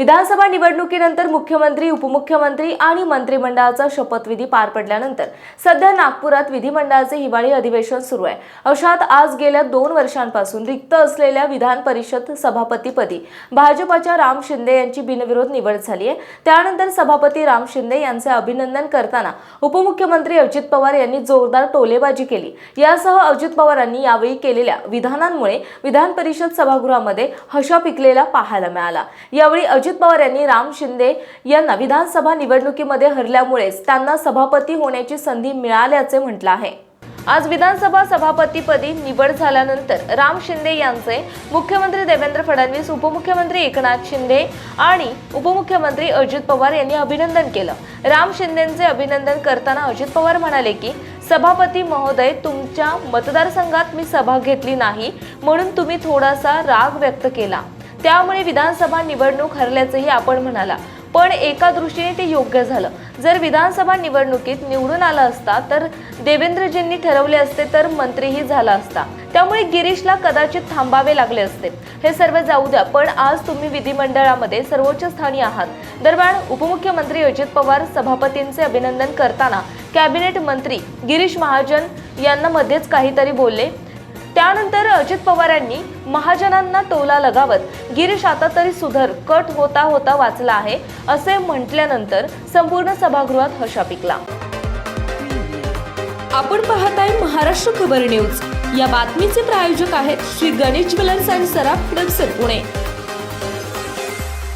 विधानसभा निवडणुकीनंतर मुख्यमंत्री उपमुख्यमंत्री आणि मंत्रिमंडळाचा शपथविधी पार पडल्यानंतर सध्या नागपुरात विधिमंडळाचे हिवाळी अधिवेशन सुरू आहे. अशात आज गेल्या दोन वर्षांपासून रिक्त असलेल्या विधान परिषद सभापतीपदी भाजपाच्या राम शिंदे यांची बिनविरोध निवड झाली आहे. त्यानंतर सभापती राम शिंदे यांचे अभिनंदन करताना उपमुख्यमंत्री अजित पवार यांनी जोरदार टोलेबाजी केली. यासह अजित पवारांनी यावेळी केलेल्या विधानांमुळे विधान परिषद सभागृहामध्ये हशा पिकलेला पाहायला मिळाला. यावेळी अजित पवार यांनी राम शिंदे यांना विधानसभा निवडणुकीमध्ये हरल्यामुळेच त्यांना सभापती होण्याची संधी मिळाल्याचे म्हटलं आहे. आज विधानसभा सभापतीपदी निवड झाल्यानंतर राम शिंदे यांचे मुख्यमंत्री देवेंद्र फडणवीस उपमुख्यमंत्री एकनाथ शिंदे आणि उपमुख्यमंत्री अजित पवार यांनी अभिनंदन केलं. राम शिंदेचे अभिनंदन करताना अजित पवार म्हणाले की सभापती महोदय तुमच्या मतदारसंघात मी सभा घेतली नाही म्हणून तुम्ही थोडासा राग व्यक्त केला. त्यामुळे विधानसभा निवडणूक हरल्याचंही आपण म्हणाला. पण एका दृष्टीने ते योग्य झालं. जर विधानसभा निवडणुकीत निवडून आला असता तर देवेंद्रजींनी ठरवले असते तर मंत्रीही झाला असता. त्यामुळे गिरीशला कदाचित थांबावे लागले असते. हे सर्व जाऊ द्या पण आज तुम्ही विधिमंडळामध्ये सर्वोच्च स्थानी आहात. दरम्यान उपमुख्यमंत्री अजित पवार सभापतींचे अभिनंदन करताना कॅबिनेट मंत्री गिरीश महाजन यांना मध्येच काहीतरी बोलले. त्यानंतर अजित पवारांनी महाजनांना टोला लगावत गिरीश आता तरी सुधर कट होता होता वाचला आहे असे म्हटल्यानंतर संपूर्ण सभागृहात हशा पिकला. आपण पाहत आहे महाराष्ट्र खबर न्यूज. या बातमीचे प्रायोजक आहेत श्री गणेश ज्वेलर्स अँड सराफ हडपसर पुणे.